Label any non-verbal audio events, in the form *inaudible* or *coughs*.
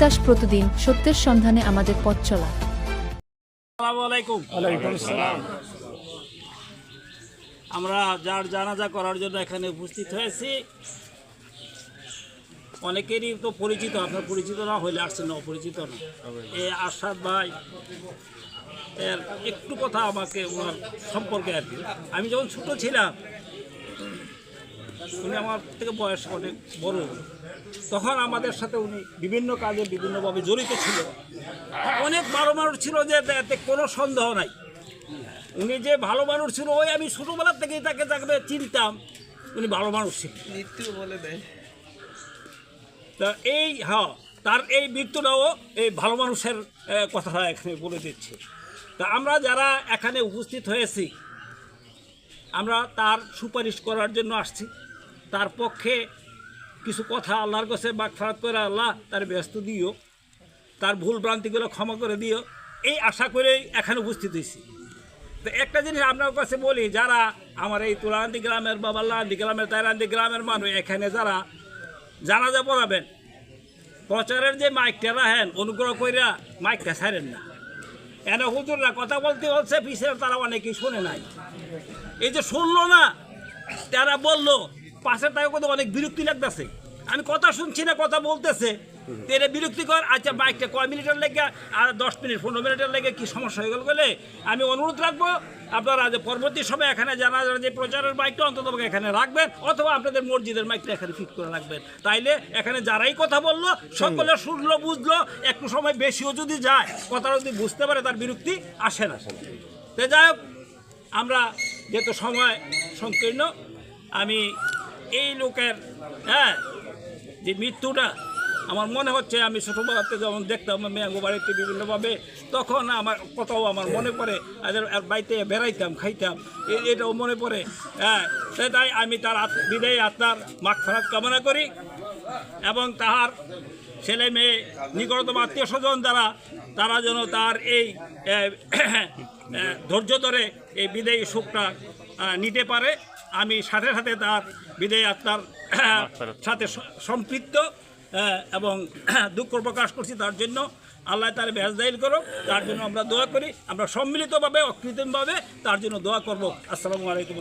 দাস প্রতিদিন সত্যের সন্ধানে আমাদের পথ চলা। আসসালামু আলাইকুম। আমরা যার জানাজা করার জন্য এখানে উপস্থিত হয়েছি। অনেকেরই তো পরিচিত আপনার পরিচিত না হইলে আসছেন না অপরিচিত না। এই আশাদ ভাই এর একটু কথা আমাকে ওনার সম্পর্কে আর কি। আমি যখন ছোট ছিলাম উনি আমার থেকে বয়স অনেক বড়। তখন আমাদের সাথে উনি বিভিন্ন কাজে বিভিন্নভাবে জড়িত ছিল। অনেক ভালো মানুষ ছিল যে এতে কোনো সন্দেহ নাই। উনি যে ভালো মানুষ ছিল ওই আমি ছোটোবেলার থেকেই তাকে তাকে চিনতাম। উনি ভালো মানুষ ছিল। মৃত্যু বলে দেয়। তা এই হ্যাঁ তার এই মৃত্যুটাও এই ভালো মানুষের কথাটা এখানে বলে দিচ্ছে। তা আমরা যারা এখানে উপস্থিত হয়েছি আমরা তার সুপারিশ করার জন্য আসছি। তার পক্ষে কিছু কথা আল্লাহর কাছে বাক ফেরাত করে আল্লাহ তার ব্যস্ত দিও, তার ভুল ভ্রান্তিগুলো ক্ষমা করে দিও। এই আশা করেই এখানে উপস্থিত হয়েছি। তো একটা জিনিস আপনার কাছে বলি, যারা আমার এই তুলান্দি গ্রামের বা বাল্লান্দি গ্রামের তাইরান্দি গ্রামের মানুষ, এখানে যারা জানাজা পড়াবেন, প্রচারের যে মাইকটা রাখেন, অনুগ্রহ কইরা মাইকটা ছাড়েন না। এনে হুজুররা কথা বলতে বলছে পিছের তারা অনেকেই শোনে নাই। এই যে শুনলো না, তারা বলল পাশের তাকে কিন্তু অনেক বিরক্তি লাগতেছে। আমি কথা শুনছি না, কথা বলতেছে। তেরে বিরক্তিকর আচ্ছা বাইকটা কয় মিনিটের লেগে, আর দশ মিনিট, পনেরো মিনিটের লেগে কি সমস্যা হয়ে গেল বলে আমি অনুরোধ রাখব, আপনারা যে পরবর্তী সময় এখানে জানা যায় যে প্রচারের বাইকটা অন্তত এখানে রাখবেন, অথবা আপনাদের মসজিদের মাইকটা এখানে ফিট করে রাখবেন। তাইলে এখানে যারাই কথা বলল, সকলে শুনলো, বুঝলো, একটু সময় বেশিও যদি যায়, কথাটা যদি বুঝতে পারে, তার বিরক্তি আসে না। তো যাই হোক, আমরা যেহেতু সময় সংকীর্ণ, আমি এই লোকের হ্যাঁ যে মৃত্যুটা, আমার মনে হচ্ছে আমি ছোটোবেলাতে যখন দেখতাম মেয়াঙ্গো বাড়িতে বিভিন্নভাবে, তখন আমার কথাও আমার মনে পড়ে, আর বাড়িতে বেড়াইতাম, খাইতাম এটাও মনে পড়ে হ্যাঁ তাই আমি তার বিদায়ী আত্মার মাখ ফেরাত কামনা করি, এবং তাহার ছেলে মেয়ে নিকটতম আত্মীয় স্বজন যারা, তারা যেন তার এই *coughs* ধৈর্য ধরে এই বিদায়ী সুখটা নিতে পারে। আমি সাথে সাথে তার বিদায় আত্মার সাথে সম্পৃক্ত এবং *clears throat* দুঃখ প্রকাশ করছি তার জন্য। আল্লাহ তার বেহদাইল করো তার জন্য আমরা দোয়া করি। আমরা সম্মিলিতভাবে অকৃত্রিমভাবে তার জন্য দোয়া করব। আসসালামু আলাইকুম।